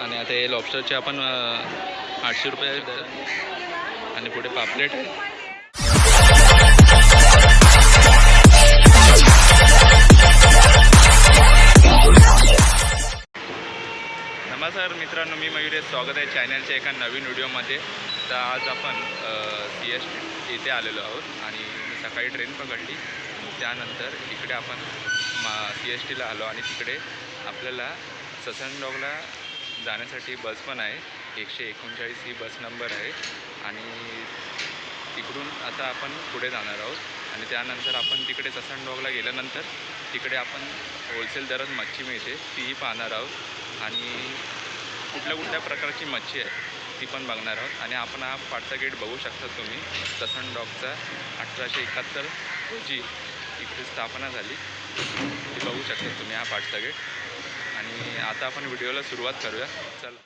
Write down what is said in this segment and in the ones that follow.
आणि आता हे लॉबस्टरचे आपण आठशे रुपये आणि पुढे पापलेट आहे. नमस्कार मित्रांनो मी मयूर स्वागत आहे चॅनलच्या एका नवीन व्हिडिओमध्ये. तर आज आपण सी एस टी इथे आलेलो आहोत आणि सकाळी ट्रेन पकडली. त्यानंतर इकडे आपण मा सी एस टीला आलो आणि तिकडे आपल्याला ससनडॉगला जाण्यासाठी बस पण आहे. एकशे एकोणचाळीस ही बस नंबर आहे. आणि तिकडून आता आपण पुढे जाणार आहोत. आणि त्यानंतर आपण तिकडे ससनडॉगला गेल्यानंतर तिकडे आपण होलसेल दरात मच्छी मिळते. तीही पाहणार आहोत. आणि कुठल्या कुठल्या प्रकारची मच्छी आहे ती पण बघणार आहोत. आणि आपण हा पाठचा गेट बघू शकता तुम्ही. ससन डॉगचा अठराशे एकाहत्तर रोजी इकडे स्थापना झाली ती बघू शकता तुम्ही हा पाठचा गेट. आणि आता आपण व्हिडिओला सुरुवात करूया. चला.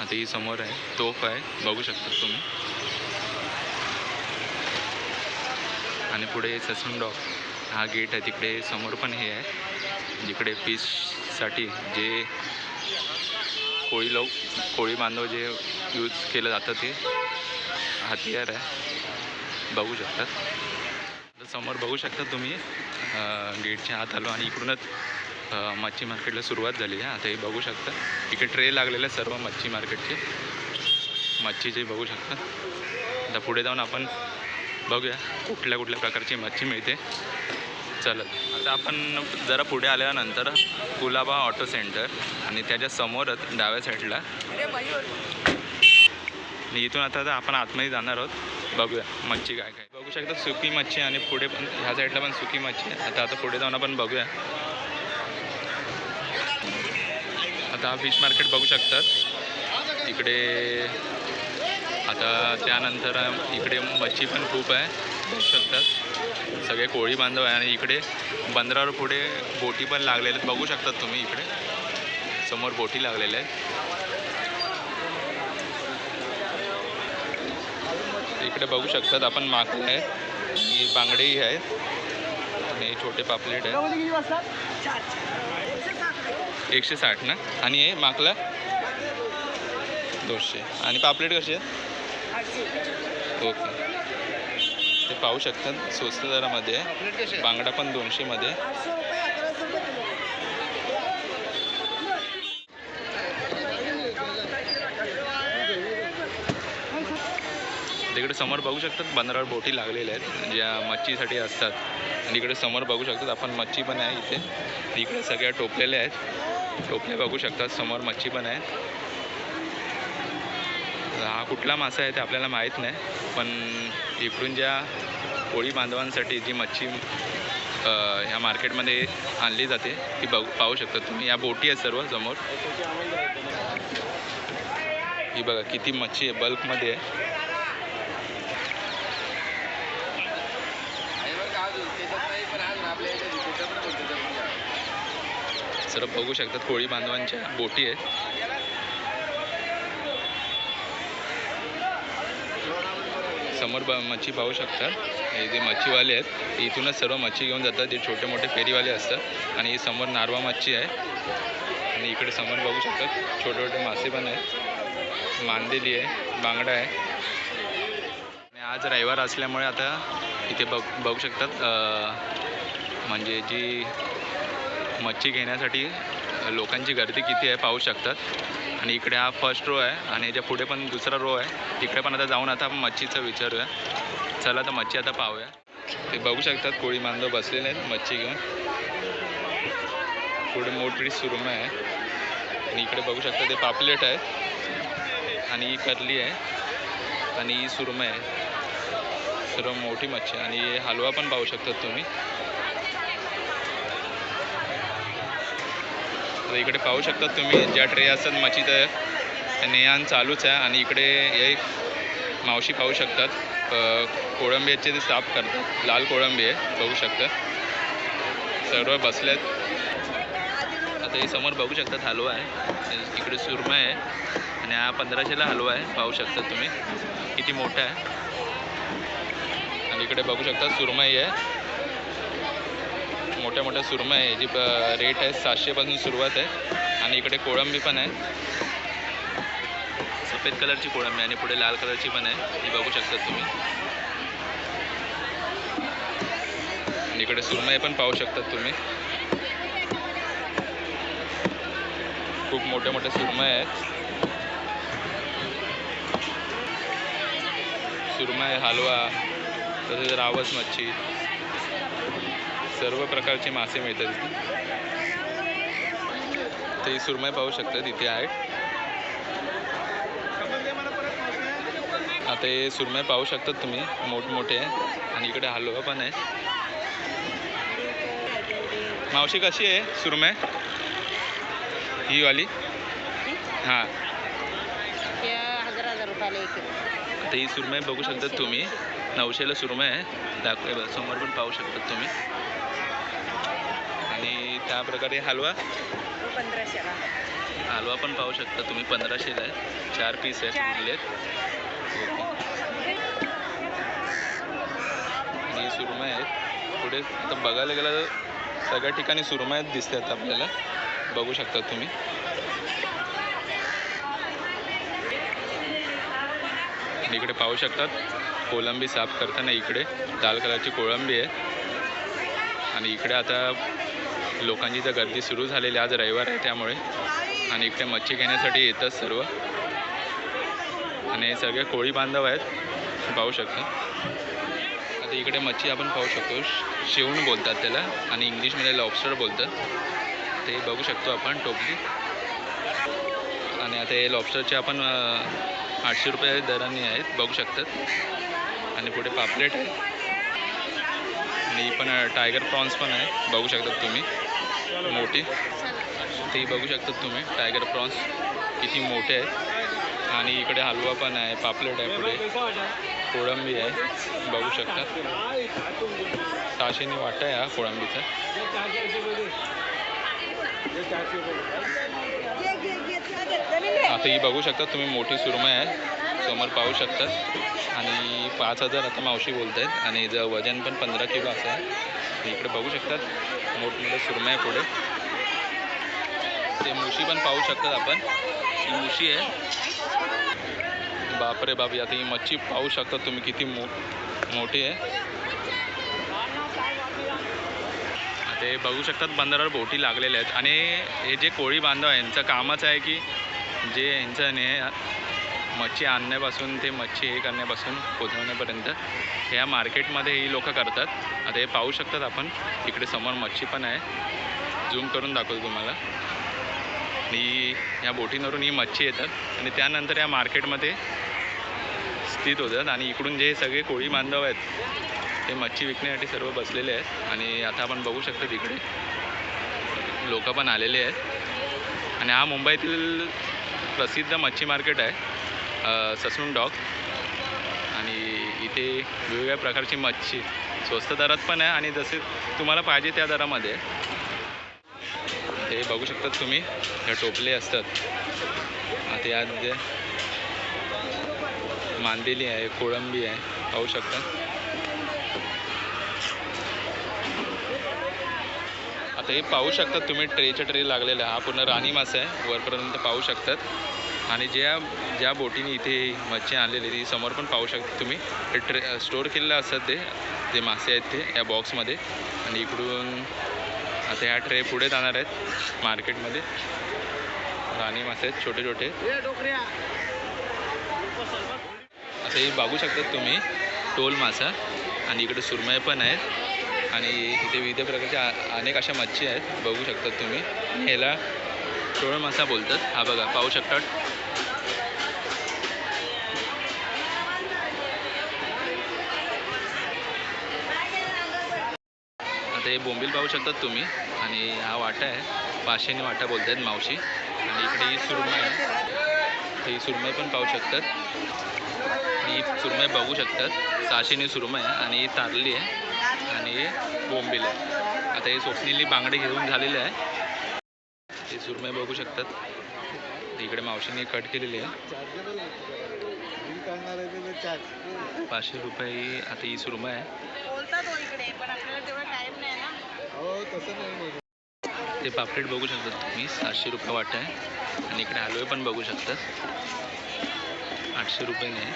आता ही समोर आहे. तोफ आहे. बघू शकता तुम्ही. आणि पुढे ससून डॉग. हा गेट आहे. तिकडे समोर पण हे आहे. जिकडे फिशसाठी जे कोळी लोक कोळी बांधव जे यूज केलं जातं ते हतियार आहे. बघू शकतात समोर बघू शकता तुम्ही. गेटच्या आत आलो आणि इकडूनच मच्छी मार्केटला सुरुवात झाली आहे. आता हे बघू शकता. इकडे ट्रे लागलेले सर्व मच्छी मार्केटचे मच्छीचे बघू शकता. आता पुढे जाऊन आपण बघूया कुठल्या कुठल्या प्रकारची मच्छी मिळते. चालेल आता आपण जरा पुढे आल्यानंतर कुलाबा ऑटो सेंटर आणि त्याच्या समोरच डाव्या साईडला. आणि इथून आता आपण आतमध्ये जाणार आहोत. बघूया मच्छी काय काय. बघू शकता सुकी मच्छी आणि पुढे पण ह्या साईडला पण सुकी मच्छी आहे. आता आता पुढे जाऊन आपण बघूया. आता हा फिश मार्केट बघू शकतात. इकडे आता त्यानंतर इकडे मच्छी पण खूप आहे. बघू शकतात. सगळे कोळी बांधव आहे आणि इकडे बंदरावर पुढे बोटी पण लागलेल्या आहेत. बघू शकतात तुम्ही इकडे. समोर बोटी लागलेल्या आहेत. इकडे बघू शकतात आपण माकलं आहे आणि बांगडेही आहेत. आणि छोटे पापलेट आहे एकशे साठ ना? आणि हे माकला? दोनशे. आणि पापलेट कसे आहेत? ओके. ते पाहू शकतात स्वस्त दरामध्ये. बांगडा पण दोनशेमध्ये. तिकडे समोर बघू शकतात बंदरावर बोटी लागलेल्या आहेत ज्या मच्छीसाठी असतात. आणि इकडे समोर बघू शकतात आपण मच्छी पण आहे इथे. इकडे सगळ्या टोपलेल्या आहेत. टोपले बघू शकतात समोर मच्छी पण आहे. हा कुठला मासा आहे ते आपल्याला माहीत नाही पण इकडून ज्या कोळी बांधवांसाठी जी मच्छी ह्या मार्केटमध्ये आणली जाते ती बघू पाहू शकता तुम्ही. या बोटी आहेत सर्व समोर. ही बघा किती मच्छी आहे बल्कमध्ये आहे. सर्व बघू शकतात कोळी बांधवांच्या बोटी आहेत. समोर ब मच्छी पाहू शकतात हे जे मच्छीवाले आहेत इथूनच सर्व मच्छी घेऊन जातात. जे छोटे मोठे फेरीवाले असतात आणि समोर नारवा मच्छी आहे. आणि इकडे समोर बघू शकतात छोटे छोटे मासे पण आहेत. मांदेली आहे बांगडा आहे. आणि आज रविवार असल्यामुळे आता इथे बघ बघू शकतात म्हणजे जी मच्छी घेण्यासाठी लोकांची गर्दी किती आहे पाहू शकतात. आणि इकडे हा फर्स्ट रो आहे आणि याच्यापुढे पण दुसरा रो आहे तिकडे पण आता जाऊन आता आपण मच्छीचं विचारूया. चला तर मच्छी आता पाहूया. ते बघू शकतात कोळी बांधव बसलेले आहेत मच्छी घेऊन. पुढे मोठी सुरमं आहे. आणि इकडे बघू शकता ते पापलेट आहे. आणि ही करली आहे. आणि ही सुरमई आहे. सर्व मोठी मच्छी आणि हलवा पण पाहू शकतात तुम्ही. तर इकडे पाहू शकता तुम्ही. ज्या ट्रे असतात मच्छीचं त्या नेहान चालूच आहे. आणि इकडे एक मावशी पाहू शकतात. कोळंबीचे ते साफ करतात. लाल कोळंबी आहे. बघू शकता. सर्व बसल्यात आता हे समोर बघू शकतात हलवा आहे. इकडे सुरमई आहे. आणि हा पंधराशेला हलवा आहे. पाहू शकतात तुम्ही. किती मोठा आहे. आणि इकडे बघू शकता सुरमई आहे. मोठ्या मोठ्या सुरमई आहे. जी रेट आहे सातशेपासून सुरुवात आहे. आणि इकडे कोळंबी पण आहे. सफेद कलरची कोळंबी आणि पुढे लाल कलरची पण आहे. ही बघू शकता तुम्ही. आणि इकडे सुरमई पण पाहू शकतात तुम्ही. खूप मोठ्या मोठ्या सुरमई आहेत. सुरमई हलवा तसेच रावस मच्छी. सर्व प्रकारचे मासे मिळतात इथे. तर ही सुरमई पाहू शकता तिथे आहे आता हे सुरमई पाहू शकतात तुम्ही मोठमोठे आहे. आणि इकडे हलवा पण आहे. मावशी कशी आहे सुरमई? ही वाली? हां. आता ही सुरमई बघू शकतात तुम्ही. नऊशेला सुरमई आहे. दाखव समोर पण पाहू शकतात तुम्ही. त्या प्रकारे हलवा पंधराशेला हलवा पण पाहू शकता तुम्ही पंधराशेला आहे. चार पीस आहेत. उरलेत आणि ही सुरमई आहेत पुढे आता बघायला गेलं तर सगळ्या ठिकाणी सुरमईच दिसतात आपल्याला. बघू शकता तुम्ही. इकडे पाहू शकतात कोलंबी साफ करताना इकडे लाल कलरची कोळंबी आहे. आणि इकडे आता लोकांची तर गर्दी सुरू झालेली आज रविवार आहे त्यामुळे. आणि इकडे मच्छी घेण्यासाठी येतात सर्व. आणि सगळे कोळी बांधव आहेत. पाहू शकता. आता इकडे मच्छी आपण पाहू शकतो. शिवून बोलतात त्याला आणि इंग्लिशमध्ये लॉबस्टर बोलतात. ते बघू शकतो आपण टोपली. आणि आता हे लॉबस्टरचे आपण आठशे रुपये दराने आहेत. बघू शकतात. आणि पुढे पापलेट आहे. आणि पण टायगर प्रॉन्स पण आहे. बघू शकतात तुम्ही. मोठी. ती बघू शकतात तुम्ही. टायगर प्रॉन्स किती मोठे आहेत. आणि इकडे हलवा पण आहे. पापलेट आहे पुढे. कोळंबी आहे. बघू शकता. सहाशेनी वाटा आहे हा कोळंबीचा. आता ही बघू शकता तुम्ही मोठी सुरमई आहे. समोर पाहू शकतात आणि पाच हजार आता मावशी बोलत आहेत आणि जर वजन पण पंधरा किलो असं आहे. इकडे बघू शकतात. मोठमोठे सुरमय आहे पुढे. ते मुशी पण पाहू शकतात आपण. ही मुशी आहे. बापरे बाप आता ही मच्छी पाहू शकता तुम्ही किती मो मोठी आहे. ते बघू शकतात बंदरावर बोटी लागलेल्या आहेत. आणि हे जे कोळी बांधव आहे यांचं कामच आहे की जे यांचं ने मच्छी आणण्यापासून ते मच्छी हे करण्यापासून पोचवण्यापर्यंत ह्या मार्केटमध्ये ही लोक करतात. आता हे पाहू शकतात आपण इकडे समोर मच्छी पण आहे. झूम करून दाखवतो तुम्हाला. आणि ह्या बोटींवरून ही मच्छी येतात आणि त्यानंतर या मार्केटमध्ये स्थित होतात. आणि इकडून जे सगळे कोळी बांधव आहेत ते मच्छी विकण्यासाठी सर्व बसलेले आहेत. आणि आता आपण बघू शकतो तिकडे लोक पण आलेले आहेत. आणि हा मुंबईतील प्रसिद्ध मच्छी मार्केट आहे. ससून डॉक आणि इथे वेगवेगळ्या प्रकारची मच्छी. स्वस्त दरात पण आहे आणि जसे तुम्हाला पाहिजे त्या दरामध्ये हे ते बघू शकतात तुम्ही हे टोपले असतात. आता यात जे मांदेली आहे कोळंबी आहे पाहू शकता. आता हे पाहू शकतात तुम्ही ट्रेच्या ट्रे लागलेला हा पूर्ण राणी मासा आहे. वरपर्यंत पाहू शकतात. आणि ज्या ज्या बोटीने इथे मच्छी आणलेली ती समोर पण पाहू शकता तुम्ही. हे ट्रे स्टोअर केलेलं असतात ते जे मासे आहेत ते या बॉक्समध्ये. आणि इकडून आता ह्या ट्रे पुढे जाणार आहेत मार्केटमध्ये. राणी मासे आहेत छोटे छोटे. असं हे बघू शकतात तुम्ही टोल मासा. आणि इकडे सुरमई पण आहेत. आणि इथे विविध प्रकारच्या अनेक अशा मच्छी आहेत बघू शकतात तुम्ही. ह्याला टोळ मासा बोलतात. हा बघा पाहू शकतात आता हे बोंबील पाहू शकतात तुम्ही. आणि हा वाटा आहे. पाचशेने वाटा बोलत आहेत मावशी. आणि इकडे ही सुरमई आहे. ही सुरमई पण पाहू शकतात. ही सुरमई बघू शकतात. सहाशेने सुरमई आहे आणि ही तारली आहे. आणि हे बोंबील आहे. आता हे सोचलेली बांगडे घेऊन झालेले आहे. हे सुरमई बघू शकतात. इकडे मावशीने कट केलेली आहे. पाचशे रुपये आता ही सुरमई आहे बोलतात हो इकडे पण आपल्याला तेवढा टाइम नाही ना ते पापलेट बघू शकता तुम्ही सातशे रुपये वाटा आहे. आणि इकडे हलवे पण बघू शकता आठशे रुपये आहे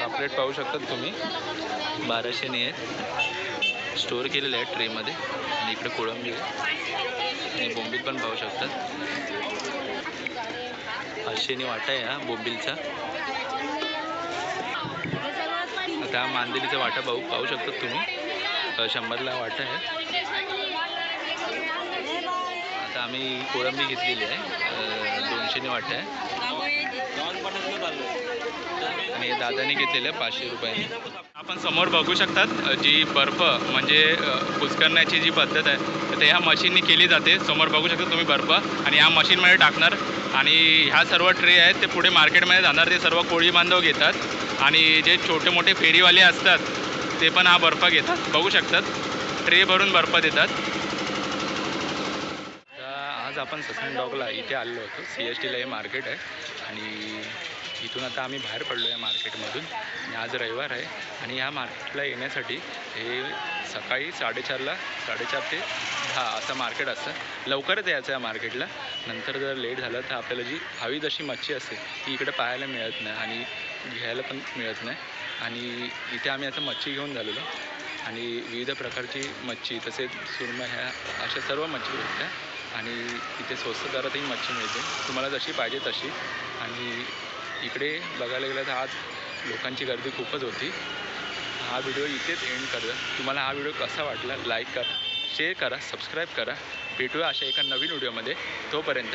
पापलेट पाहू शकतात तुम्ही. बाराशेने आहेत. स्टोअर केलेले आहेत ट्रेमध्ये. आणि इकडे कोळंबी आहे. आणि बोंबील पण पाहू शकतात. पाचशेने वाटा आहे हा बोंबीलचा. आता मांदेलीचा वाटा पाहू पाहू शकतात तुम्ही. शंभरला वाटा आहे. आता आम्ही कोळंबी घेतलेली आहे. दोनशेनी दोनशेने वाटा आहे. आणि दादाने घेतलेलं आहे पाचशे रुपयाने. आपण समोर बघू शकतात जी बर्फ म्हणजे अ, जी पद्धत आहे तर ह्या मशीननी केली जाते. समोर बघू शकता तुम्ही बर्फ. आणि ह्या मशीनमध्ये टाकणार. आणि ह्या सर्व ट्रे आहेत ते पुढे मार्केटमध्ये जाणार. ते सर्व कोळी बांधव घेतात. आणि जे छोटे मोठे फेरीवाले असतात ते पण हा बर्फ घेतात. बघू शकतात. ट्रे भरून बर्फ देतात. तर आज आपण ससन डॉगला इथे आलेलो होतो. सी एस टीला हे मार्केट आहे. आणि इथून आता आम्ही बाहेर पडलो आहे मार्केटमधून आणि आज रविवार आहे. आणि ह्या मार्केटला येण्यासाठी हे सकाळी साडेचारला साडेचार ते दहा असं मार्केट असतं. लवकरच यायचं आहे मार्केटला नंतर जर लेट झालं तर आपल्याला जी हवी जशी मच्छी असते ती इकडे पाहायला मिळत नाही आणि घ्यायला पण मिळत नाही. आणि इथे आम्ही आता मच्छी घेऊन झालेलो. आणि विविध प्रकारची मच्छी तसेच सुरमा ह्या अशा सर्व मच्छी भेटत्या आणि इथे स्वस्त दरातही मच्छी मिळते. तुम्हाला जशी पाहिजे तशी. आणि इकडे बघायला गेलं तर आज लोकांची गर्दी खूपच होती. हा व्हिडिओ इथेच एंड करूया. तुम्हाला हा व्हिडिओ कसा वाटला लाईक करा शेअर करा सबस्क्राईब करा. भेटूया अशा एका नवीन व्हिडिओमध्ये. तोपर्यंत